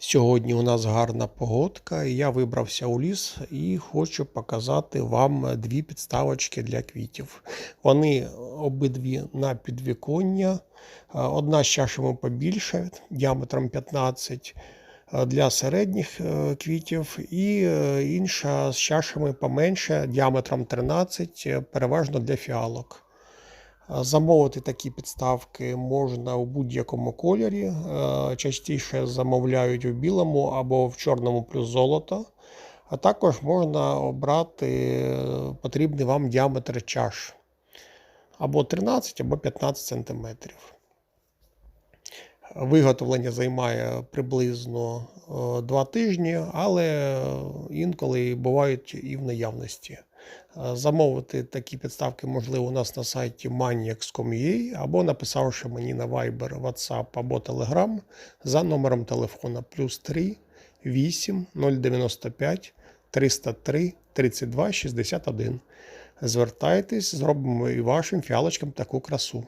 Сьогодні у нас гарна погодка, я вибрався у ліс і хочу показати вам дві підставочки для квітів. Вони обидві на підвіконня. Одна з чашами побільше, діаметром 15 е, для середніх е, квітів, і е, інша з чашами поменше, діаметром 13, е, переважно для фіалок. Е, Замовити такі підставки можна у будь-якому кольорі. Е, Частіше замовляють у білому або в чорному плюс золото. А також можна обрати е, потрібний вам діаметр чаш або 13, або 15 см. Виготовлення займає приблизно 2 тижні, але інколи бувають і в наявності. Е, Замовити такі підставки можливо у нас на сайті maniacs.com.ua або написавши мені на Viber, WhatsApp або Telegram за номером телефона плюс 3 8 095 303 32 61. Звертайтесь, зробимо і вашим фіалочкам таку красу.